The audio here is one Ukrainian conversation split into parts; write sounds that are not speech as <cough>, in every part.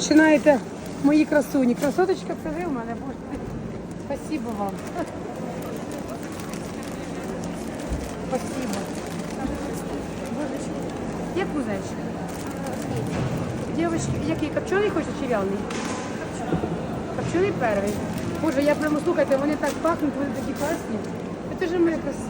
Починаєте мої красуні. Красоточка, це ви в мене. Боже, Спасибо вам. Спасибо. Божечки. Як кузечка? Дівчатки, який копчений хоче чи вялний? Копчений перший. Боже, я прямо слухайте, вони так пахнуть, вони такі класні. Це ж ми якось.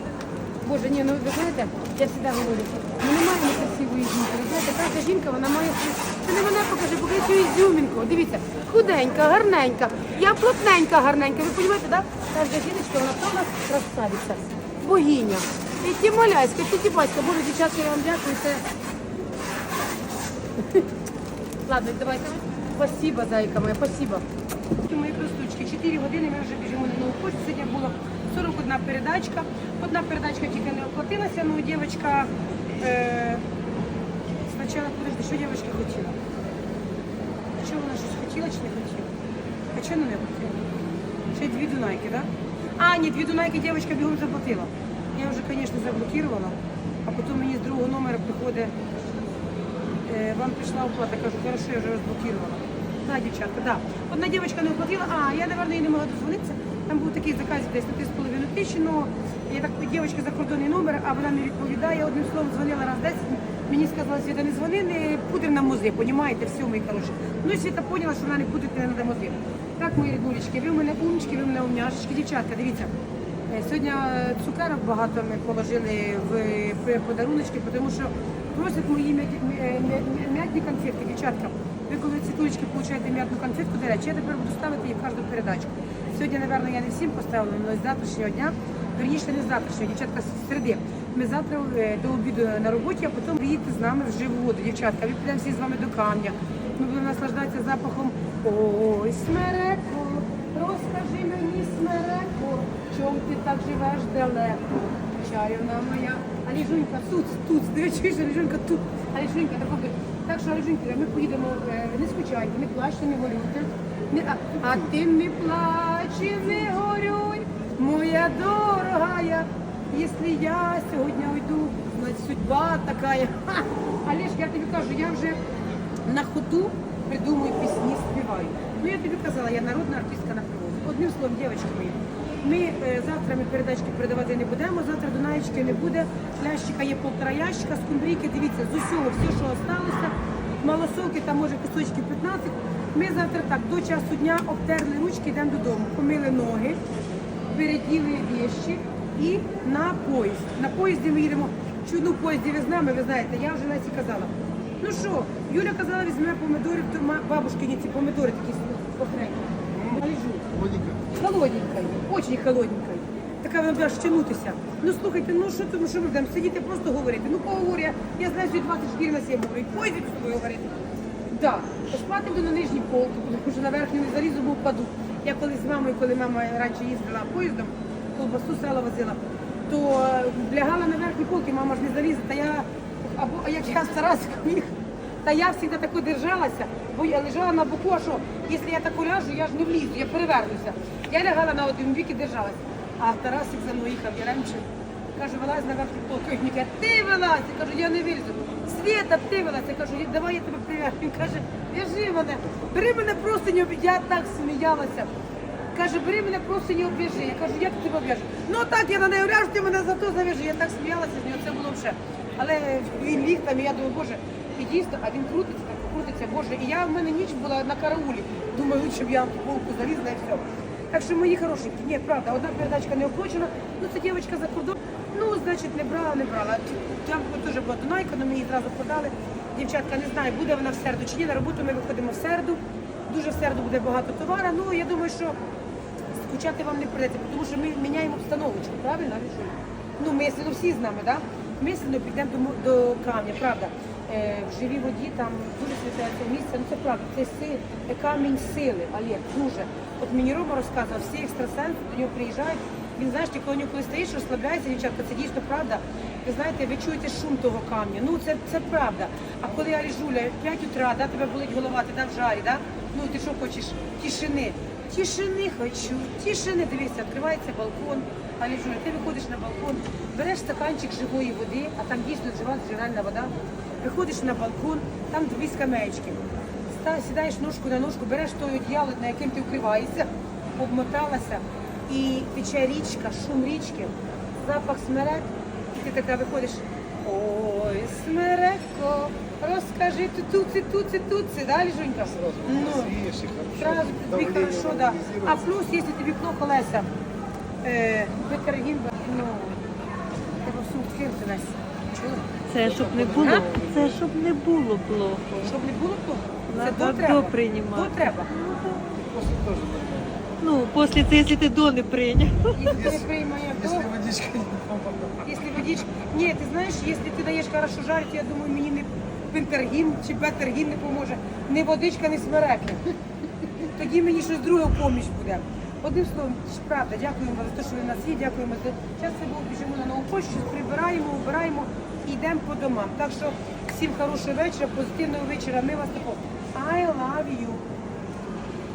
Боже, ні, ну ви знаєте, я завжди говорю, ну немає некрасивої жінки. Ви знаєте, кожна жінка, вона має свій- Це не мене покаже, покажи цю ізюмінку. Дивіться, худенька, гарненька, я плотненька, гарненька. Ви розумієте, так? Кожна жіночка, вона то у нас красавиця, богиня. І ті маляська, ті ті батька, боже, дівчатка, я вам дякую, це <laughs> Ладно, давайте. Спасибо, зайка моя, спасибо. Мої красоточки, 4 години ми вже біжимо на нову пошту. Сьогодні була 41 передачка. Одна передачка тільки не оплатилася, ну дівчинка е, що дівчинка хотіла? Що вона щось хотіла чи не хотіла? А чого не хотіла? Ще дві дунайки, так? Да? А, ні, дві дунайки дівчинка бігом заплатила. Я вже, звісно, заблокувала, а потім мені з другого номера приходить Е, вам прийшла оплата, кажу, хорошо, я вже розблокувала. Да, дівчатка, да. Одна дівчинка не оплатила, а я, напевно, їй не могла дозвонитися. Такий заказ десь на 3,5 тисячі, ну, я так, дівчинка закордонний номер, а вона не відповідає. Одним словом, дзвонила раз 10, мені сказала, Світа, не дзвони, не пудр на музи, понімаєте, все, мої хороші. Ну, і Світа поняла, що вона не пудрить не на музи. Так, мої ріднулечки, ви в мене умнички, ви в мене умняшечки. Дівчатка, дивіться. Е, Сьогодні е, цукерок багато ми положили в подаруночки, тому що просять мої м'я- м'ятні конфетки, дівчатка. Ви коли цитулечки получаєте м'ятну конфетку, до речі, я тепер буду ставити їх в кожну передачу. Сьогодні, напевно, я не всім поставила, але з завтрашнього дня, верніше не з завтрашнього, дівчатка з середи. Ми завтра е, до обіду на роботі, а потім приїдете з нами в живу дівчатка. Ми підемо всі з вами до камня. Ми будемо наслаждатися запахом. Ой, смереко, розкажи мені, смереко, чом ти так живеш далеко? Чарівна моя. Аліжунька, тут, тут, дивись, Аліжунька, тут. Аліжунька, так. Так що, Аліжунька, ми поїдемо, е, не скучайте, не плачте, не горюйте. А, ти не плач і не горюй, моя дорогая. Якщо я сьогодні уйду, значить судьба такая. Ха! Олеж, я тобі кажу, я вже на ходу придумую пісні, співаю. Ну я тобі казала, я народна артистка на привозі. Одним словом, дівчатки мої, ми е, завтра ми передачки передавати не будемо, завтра Дунаєчки не буде. Лящика є полтора ящика, скумбрійки, дивіться, з усього, все, що залишилося. Малосолки, там може кусочки 15. Ми завтра так, до часу дня обтерли ручки, йдемо додому, помили ноги, переділи вещи і на поїзд. На поїзді ми їдемо. Чудну поїзді ви з нами, ви знаєте, я вже Лесі казала. Ну що, Юля казала, візьме помидорів, то ма- бабушкині ці помидори такі похренькі. Лежу. Холодненькою, очень холодненькою. Така вона буде аж тягнутися. Ну слухайте, ну що тому, що ми будемо сидіти, просто говорити. Ну поговорю, я, я знаю, що 24 на 7 говорить. Поїздіть з тобою говорити. Да. Спати буду на нижній полці, тому що на верхню не залізу, бо впаду. Я коли з мамою, коли мама раніше їздила поїздом, колбасу сало возила, то е, лягала на верхній полці, мама ж не залізе, та я, або як я старалася їх, та я завжди тако держалася, бо я лежала на боку, що, якщо я тако ляжу, я ж не влізу, я перевернуся. Я лягала на один бік і держалась. А Тарасик за мною їхав, я раніше Каже, вилазь на верхню полку. Він каже, ти вилазь. Я кажу, я не вилізу. Світа, ти вилазь. Я кажу, давай я тебе прив'яжу. Він каже, в'яжи мене, бери мене просто не об'яжи. Я так сміялася. Каже, бери мене просто не об'яжи. Я кажу, як тебе об'яжу? Ну так, я на неї вляжу, ти мене зато зав'яжи. Я так сміялася з нього, це було вже. Але він ліг там, і я думаю, боже, і дійсно, а він крутиться, так крутиться, боже. І я в мене ніч була на караулі. Думаю, лучше б я в полку залізла і все. Так що мої хорошенькі, ні, правда, одна передачка не оплачена, ну це дівчинка за кордон. Ну, значить, не брала, не брала. Там теж була Дунайка, але ми її одразу продали. Дівчатка, не знаю, буде вона в середу чи ні. На роботу ми виходимо в середу. Дуже в середу буде багато товару. Ну, я думаю, що скучати вам не прийдеться, тому що ми міняємо обстановочку, правильно? Ну, ми, якщо всі з нами, да? ми якщо підемо до, до камня, правда. Е, в живій воді там дуже це місце, ну це правда, це си, е, камінь сили, Олег, дуже. От мені Рома розказував, всі екстрасенси до нього приїжджають, він знаєш, коли у нього коли стоїш, розслабляється, дівчатка, це дійсно правда. Ви знаєте, ви чуєте шум того камня. Ну це, це правда. А коли я Аліжуля, 5 утра, да, тебе болить голова, ти там в жарі, да? ну ти що хочеш? Тишини. Тишини хочу, тишини, дивися, відкривається балкон. Аліжуля, ти виходиш на балкон, береш стаканчик живої води, а там дійсно жива джерельна вода. Виходиш на балкон, там дві скамеечки. сідаєш ножку на ножку, береш той одіяло, на яким ти вкриваєшся, обмоталася, і тече річка, шум річки, запах смерек, і ти така виходиш. Ой, смереко, розкажи туці, туці, туці, далі, Жунька? Ну. Сразу тобі хорошо, да. А плюс, якщо тобі кно колеса, е, бетергін, ну, тебе всю весь. Чули? Це щоб не було, це щоб не було плохо. Щоб не було то, це то треба. до приймати. Треба. После тоже. Ну, після це, якщо ти до не прийняв. Якщо приймає то, Если водичка не якщо водичка... Ні, ти знаєш, якщо ти даєш хорошо жарити, я думаю, мені не пентергін чи бетергін не поможе. Ні водичка, ні смереки. Тоді мені щось друге в поміч буде. Одним словом, правда, дякуємо вам за те, що ви нас є, дякуємо за час. Це було біжимо на нову почту, прибираємо, убираємо і йдемо по домам. Так що всім хорошого вечора, позитивного вечора. Ми вас тако I love you.